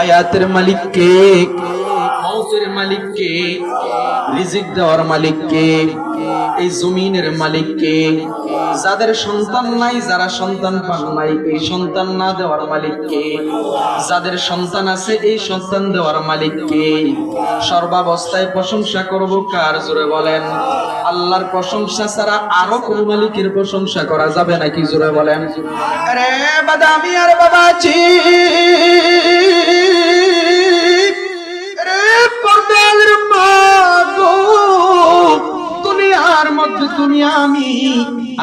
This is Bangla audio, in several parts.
হায়াতের মালিক কে মৌতের মালিক কে রিজিক দেওয়ার মালিক কে এই জমিনের মালিক কে যাদের সন্তান নাই যারা সন্তান পান নাই এই সন্তান না দেওয়ার মালিক কে যাদের সন্তান আছে এই সন্তান দেওয়ার মালিক কে সর্বাবস্থায় প্রশংসা করব কার জোরে বলেন? আল্লাহর প্রশংসা ছাড়া আরও কোন মালিকের প্রশংসা করা যাবে নাকি জোরে বলেন? আরে বাদামি আর বাবাজি।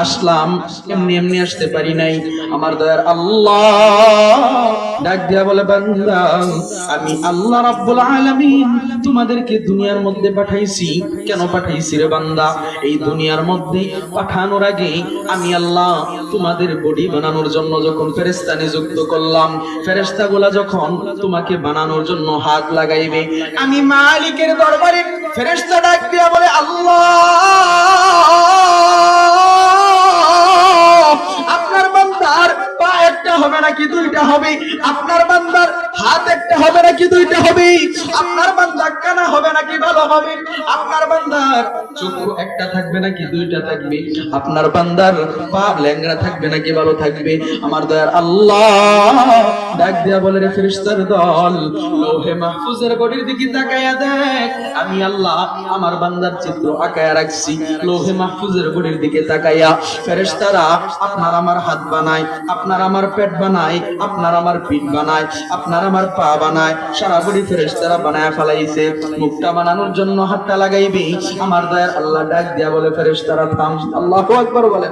আসলাম, এমনি এমনি আসতে পারি নাই। আমার দয়ার আল্লাহ ডাক দিয়া বলে, বান্দা, আমি আল্লাহ রাব্বুল আলামিন তোমাদেরকে দুনিয়ার মধ্যে পাঠাইছি। কেন পাঠাইছি রে বান্দা? এই দুনিয়ার মধ্যে পাঠানোর আগে আমি আল্লাহ তোমাদের বডি বানানোর জন্য যখন ফেরেশতা নিযুক্ত করলাম, ফেরেশতাগুলা যখন তোমাকে বানানোর জন্য হাত লাগাইবে, আমি মালিকের দরবারে ফেরেশতা ডাক দিয়া বলে, আল্লাহ হবে নাকি দুইটা হবে? আপনার বান্দার হাত একটা হবে নাকি দুইটা হবে? আপনার বান্দার কানা হবে নাকি ভালো হবে? আপনার বান্দার চক্ষু একটা থাকবে নাকি দুইটা থাকবে? আপনার বান্দার পা ল্যাংড়া থাকবে নাকি ভালো থাকবে? আমার দয়ার আল্লাহ ডাক দিয়া বলে রে ফেরেশতার দল, লোহে মাহফুজের গড়ির দিকে তাকায়া দেখ। আমি আল্লাহ আমার বান্দার চিত্র আঁকায়া রাখছি, লোহে মাহফুজের গড়ির দিকে তাকাইয়া। ফেরেশতারা, আপনার আমার হাত বানায়, আপনার আমার পেট বানায়, আপনার আমার পিঠ বানায়, আপনার আমার পা বানায়, সারা বডি ফেরেস্তারা বানায় ফেলাইছে। মুখটা বানানোর জন্য হাতটা লাগাইবি, আমার দয়ার আল্লাহ ডাক দিয়া বলে ফেরেস্তারা থাম। আল্লাহ একবার বলে।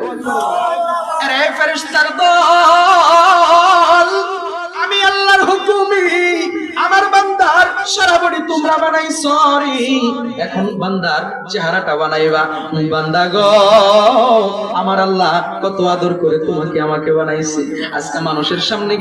আরে ফেরেশতার দল! সারা বডি তোমরা বানাই সরি এখন বান্দার চেহারাটা বানাইবা। বান্দা আমার আল্লাহ কত আদর করে তোমাকে আমাকে বানাইছে। আজকে মানুষের সামনে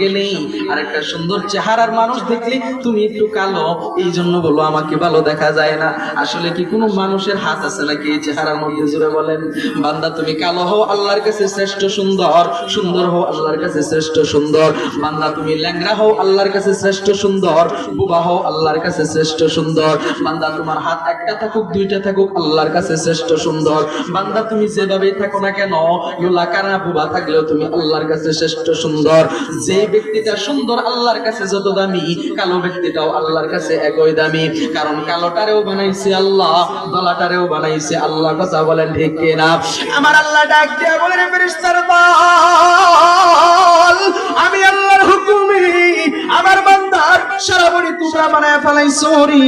সুন্দর চেহারার মানুষ দেখলে তুমি একটু কালো। এই জন্য বলো, আমাকে ভালো দেখা যায় না। আসলে কি কোনো মানুষের হাত আছে নাকি এই চেহারার মধ্যে জুড়ে বলেন? বান্দা, তুমি কালো হও, আল্লাহর কাছে শ্রেষ্ঠ সুন্দর। সুন্দর হও, আল্লাহর কাছে শ্রেষ্ঠ সুন্দর। বান্দা, তুমি ল্যাংরা হও, আল্লাহর কাছে শ্রেষ্ঠ সুন্দর। বুবা হও, আল্লাহর কাছে শ্রেষ্ঠ সুন্দর। বান্দা, তোমার হাত একটা থাকুক, দুইটা থাকুক, আল্লাহর কাছে শ্রেষ্ঠ সুন্দর। বান্দা, তুমি যেভাবে থাকো না কেন ইউলা কারা বুবা থাকলেও তুমি আল্লাহর কাছে শ্রেষ্ঠ সুন্দর। যে ব্যক্তিটা সুন্দর আল্লাহর কাছে যত দামি, কালো ব্যক্তিটাও আল্লাহর কাছে একই দামি। কারণ কালোটারেও বানাইছে আল্লাহ, দলাটারেও বানাইছে আল্লাহ, কথা বলেন ঠিক কিনা? আমার আল্লাহ ডাক দিয়া বলে রে ফেরেশতার দল, আমি আল্লাহর হুকুমে আমার বান্দার সারা বড়ি তোমরা বানায় ফেলাইছো রে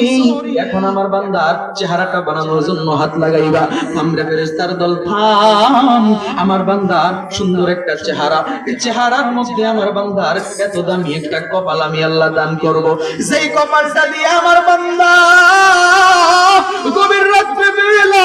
এখন আমার বান্দার চেহারাটা বানানোর জন্য হাত লাগাইবা। আমরা ফেরেশতার দল থাম। আমার বান্দার সুন্দর একটা চেহারা। এই চেহারার মধ্যে আমার বান্দার এত দামি একটা কপাল আমি আল্লাহ দান করব। যেই কপালটা দিয়ে আমার বান্দা গভীর রাত্রে বেলা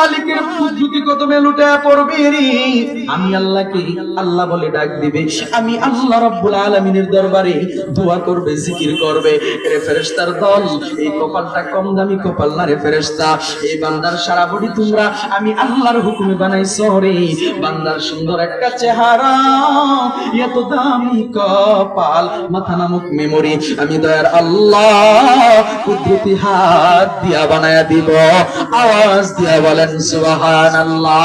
মালিকের কুদরতি কদমে লুটে পড়বে আমি আল্লাহকে আল্লাহ বলে ডাক দিবে। আমি আল্লাহ রাব্বুল আলামিনের দরবারে দোয়া করবে, জিকির করবে। রে ফেরেশতার দল, এই কপালটা কম দামি কপাল না রে ফেরেশতা? এই বান্দার সারা বডি তোমরা আমি আল্লাহর হুকুমে বানাইছো রে। বান্দার সুন্দর একটা চেহারা, এত দামি কপাল, মাথা নামক মেমরি আমি দয়ার আল্লাহ, কুদরতি হাত দিয়া বানায়া দিব, আওয়াজ দিয়া বলেন সুবহানাল্লাহ।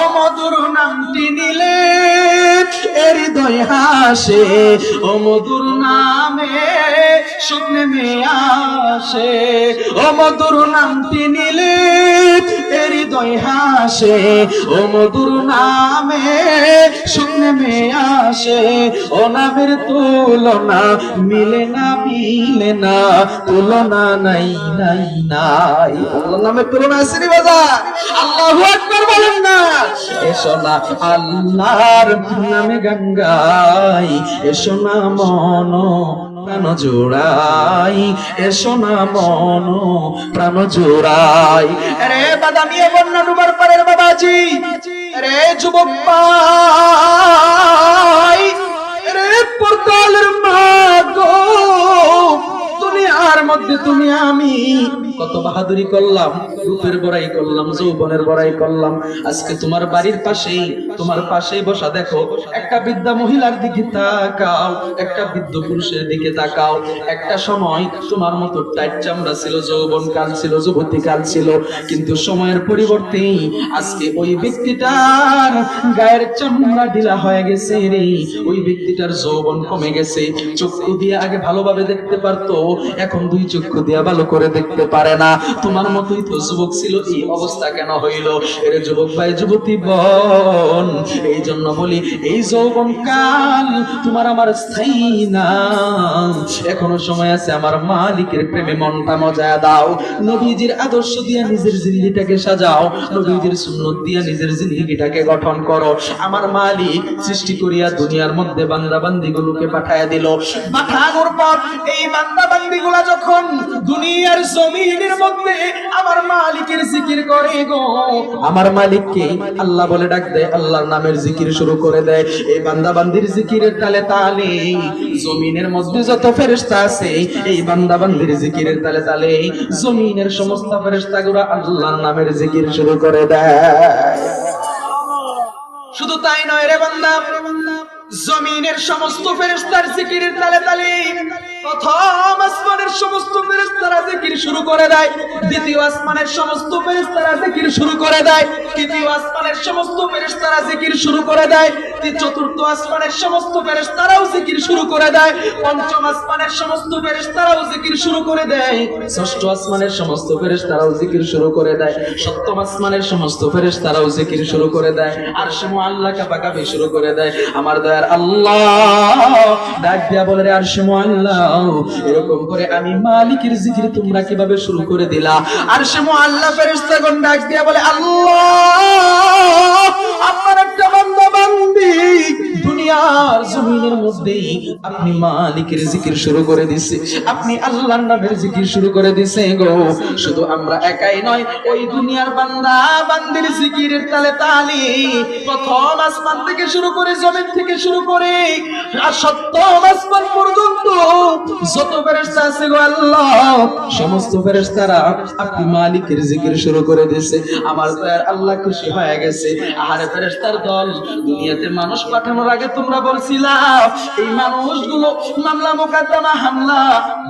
ও মধুর নামটি নিলে হৃদয় হাসে। ও মধুর নামে স্বপ্নে মেয়ে আসে। ও মধুর নামটি নিলে হৃদয় হাসে। ও মধুর নামে মেয়ে আসে ও নামের তুলনা মিলে না মিলে না, তুলনা নাই নাই নাই। আল্লাহ নামের তুলনা আছে রে বাজার। আল্লাহু আকবার বলেন না। এসো না আল্লাহর নামে গঙ্গাই এসো না মন প্রাণ জোড়াই, এসো না মন প্রাণ জোড়াই। রে বাদামি বন্যা ডুবার পারের বাবাজি রে যুবক পাই রে পর্দালের মা গো, দুনিয়ার মধ্যে তুমি আমি। কত বাহাদুরি করলাম, রূপের বড়াই করলাম, যৌবনের বড়াই করলাম। আজকে তোমার বাড়ির পাশেই, তোমার পাশেই বসা দেখো, একটা বৃদ্ধা মহিলার দিকে তাকাও, একটা বৃদ্ধ পুরুষের দিকে তাকাও। একটা সময় তোমার মতো টাইট চামড়া ছিল, যৌবন কাল ছিল, যুবতী কাল ছিল, কিন্তু সময়ের পরিবর্তে আজকে ওই ব্যক্তিটার গায়ের চামড়া ঢিলা হয়ে গেছে রে। ওই ব্যক্তিটার যৌবন কমে গেছে। চক্ষু দিয়ে আগে ভালোভাবে দেখতে পারতো, এখন দুই চক্ষু দিয়ে ভালো করে দেখতে পারে। না। তোমার মতোই তো যুবক ছিল, এই অবস্থা কেন হইল? এর যুবক ভাই, যুবতী বোন, এই জন্য বলি, এই যৌবন কাল তোমার আমার স্থায়ী না। এখনও সময় আছে আমার মালিকের প্রেমে মনটা মজা দাও। নবীজির আদর্শ দিয়ে নিজের জিন্দিটাকে সাজাও। নবীজির সুন্নত দিয়ে নিজের জিন্দিগিটাকে গঠন করো। আমার মালিক সৃষ্টি করিয়া দুনিয়ার মধ্যে বান্দা বান্দিগুলোকে পাঠায়া দিল। পাঠানোর পর এই বান্দা বান্দিগুলা যখন দুনিয়ার জমিনের মধ্যে আমার মালিকের জিকির করে গো। আমার মালিককে আল্লাহ বলে ডাক দেয় আল্লাহর নামের জিকির শুরু করে দেয় এই বান্দা বান্দির জিকিরের তালে তালে জমিনের মধ্যে যত ফেরেশতা আছে এই বান্দা বান্দির জিকিরের তালে তালে জমিনের সমস্ত ফেরেশতাগুলো আল্লাহর নামের জিকির শুরু করে দেয়। শুধু তাই নয় রে বান্দা জমিনের সমস্ত ফেরেস্তার জিকিরের তালে তালে। প্রথম আসমানের সমস্ত ফেরেস্তারা জিকির শুরু করে দেয়। দ্বিতীয় আসমানের সমস্ত ফেরেস্তারা জিকির শুরু করে দেয়। তৃতীয় আসমানের সমস্ত ফেরেস্তারা জিকির শুরু করে দেয়। তি- চতুর্থ আসমানের সমস্ত ফেরেশতারাও জিকির শুরু করে দেয়। পঞ্চম আসমানের সমস্ত ফেরেশতারাও জিকির শুরু করে দেয়। ষষ্ঠ আসমানের সমস্ত ফেরেশতারাও জিকির শুরু করে দেয়। সপ্তম আসমানের সমস্ত ফেরেশতারাও জিকির শুরু করে দেয়। আর সে আল্লাহ কাপাকাপি শুরু করে দেয়। আমার দয়ার আল্লাহ, ডাক দিয়া বলে রে আর সে আল্লাহ এরকম করে আমি মালিকের জিকির তোমরা কীভাবে শুরু করে দিলা? আর সে আল্লাহ ফেরেশতাগণ ডাক দিয়া বলে, আল্লাহ, আপনার একটা বান্দা বান্দি দুনিয়ার জমিনের মধ্যেই আপনি মালিকের জিকির শুরু করে দিছে। আপনি আল্লাহর নামের জিকির শুরু করে দিছে গো। শুধু আমরা একাই নয়, ওই দুনিয়ার বান্দা বান্দির জিকিরের তালে তালি প্রথম আসমান থেকে শুরু করে জমিন থেকে শুরু করে আর সপ্তম আসমান পর্যন্ত যত আছে গো আল্লাহ, সমস্ত ফেরেশতারা আপনি মালিকের জিকির শুরু করে দিছে। আমার আল্লাহ খুশি হয়ে গেছে। আহারে ফেরেশতার দল, দুনিয়াতে মানুষ পাঠানোর আগে তোমরা বলছিলা এই মানুষগুলো মামলা, মোকদ্দমা, হামলা,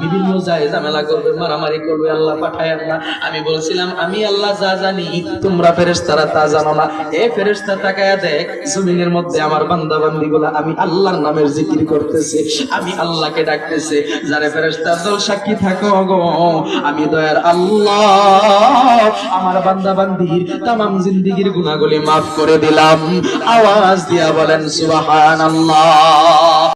বিভিন্ন যায় ঝামেলা করবে, মারামারি করবে, আল্লাহ পাঠায় না আমি বলছিলাম, আমি আল্লাহ যা জানি, তোমরা ফেরেশতারা তা জানো না। এ ফেরেশতা তাকায়া দেখ, জমিনের মধ্যে আমার বান্দা বান্দিগুলা আমি আল্লাহর নামের জিকির করতেছে, আমি আল্লাহকে ডাকতেছে। যারে ফেরেশতার দল সাক্ষী থাকো গো, আমি দয়ার আল্লাহ। আমার বান্দা বান্দির তামাম জিন্দিগির গুনাহগুলি মাফ করে দিলাম। আওয়াজ দিয়া বলেন সুবহানাল্লাহ।